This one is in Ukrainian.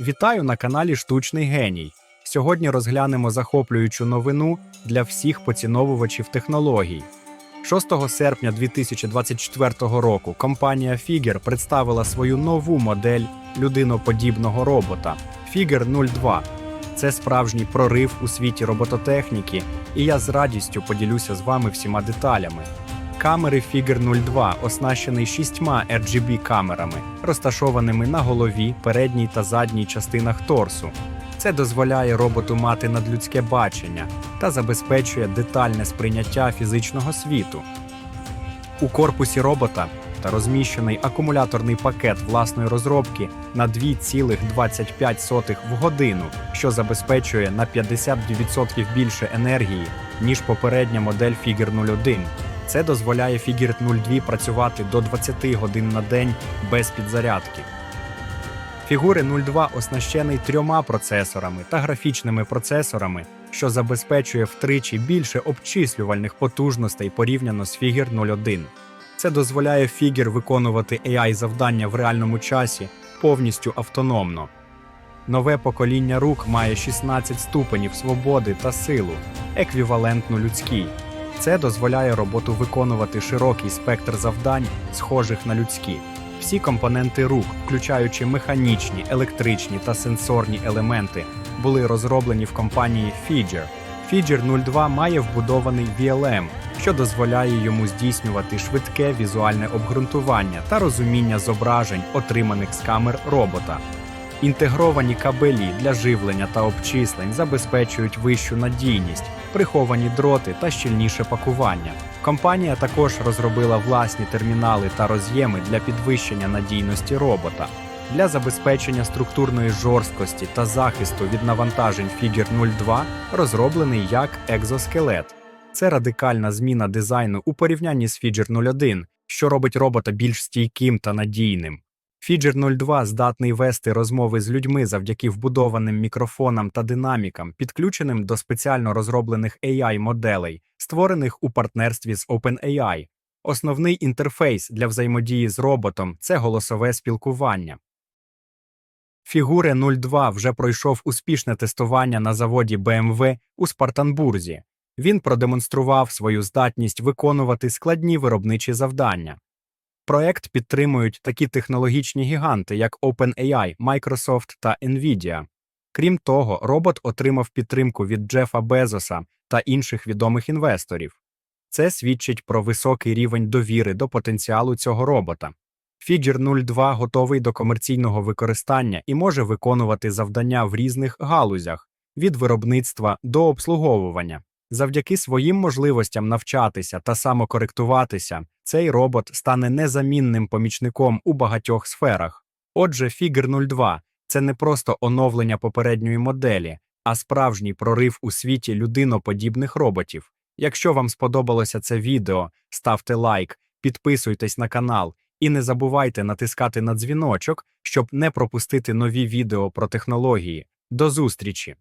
Вітаю на каналі Штучний Геній. Сьогодні розглянемо захоплюючу новину для всіх поціновувачів технологій. 6 серпня 2024 року компанія Figure представила свою нову модель людиноподібного робота Figure 02. Це справжній прорив у світі робототехніки, і я з радістю поділюся з вами всіма деталями. Камери Figure 02 оснащений шістьма RGB камерами, розташованими на голові, передній та задній частинах торсу. Це дозволяє роботу мати надлюдське бачення та забезпечує детальне сприйняття фізичного світу. У корпусі робота та розміщений акумуляторний пакет власної розробки на 2,25 в годину, що забезпечує на 50% більше енергії, ніж попередня модель Figure 01. Це дозволяє Figure 02 працювати до 20 годин на день без підзарядки. Фігури 02 оснащений трьома процесорами та графічними процесорами, що забезпечує втричі більше обчислювальних потужностей порівняно з Figure 01. Це дозволяє Figure виконувати AI-завдання в реальному часі повністю автономно. Нове покоління рук має 16 ступенів свободи та силу, еквівалентну людській. Це дозволяє роботу виконувати широкий спектр завдань, схожих на людські. Всі компоненти рук, включаючи механічні, електричні та сенсорні елементи, були розроблені в компанії Figure. Figure 02 має вбудований VLM, що дозволяє йому здійснювати швидке візуальне обґрунтування та розуміння зображень, отриманих з камер робота. Інтегровані кабелі для живлення та обчислень забезпечують вищу надійність, приховані дроти та щільніше пакування. Компанія також розробила власні термінали та роз'єми для підвищення надійності робота. Для забезпечення структурної жорсткості та захисту від навантажень Figure 02 розроблений як екзоскелет. Це радикальна зміна дизайну у порівнянні з Figure 01, що робить робота більш стійким та надійним. Figure 02 здатний вести розмови з людьми завдяки вбудованим мікрофонам та динамікам, підключеним до спеціально розроблених AI-моделей, створених у партнерстві з OpenAI. Основний інтерфейс для взаємодії з роботом це голосове спілкування. Фігуре 02 вже пройшов успішне тестування на заводі BMW у Спартанбурзі. Він продемонстрував свою здатність виконувати складні виробничі завдання. Проект підтримують такі технологічні гіганти, як OpenAI, Microsoft та Nvidia. Крім того, робот отримав підтримку від Джефа Безоса та інших відомих інвесторів. Це свідчить про високий рівень довіри до потенціалу цього робота. Figure 02 готовий до комерційного використання і може виконувати завдання в різних галузях від виробництва до обслуговування. Завдяки своїм можливостям навчатися та самокоректуватися, цей робот стане незамінним помічником у багатьох сферах. Отже, Figure 02 – це не просто оновлення попередньої моделі, а справжній прорив у світі людиноподібних роботів. Якщо вам сподобалося це відео, ставте лайк, підписуйтесь на канал і не забувайте натискати на дзвіночок, щоб не пропустити нові відео про технології. До зустрічі!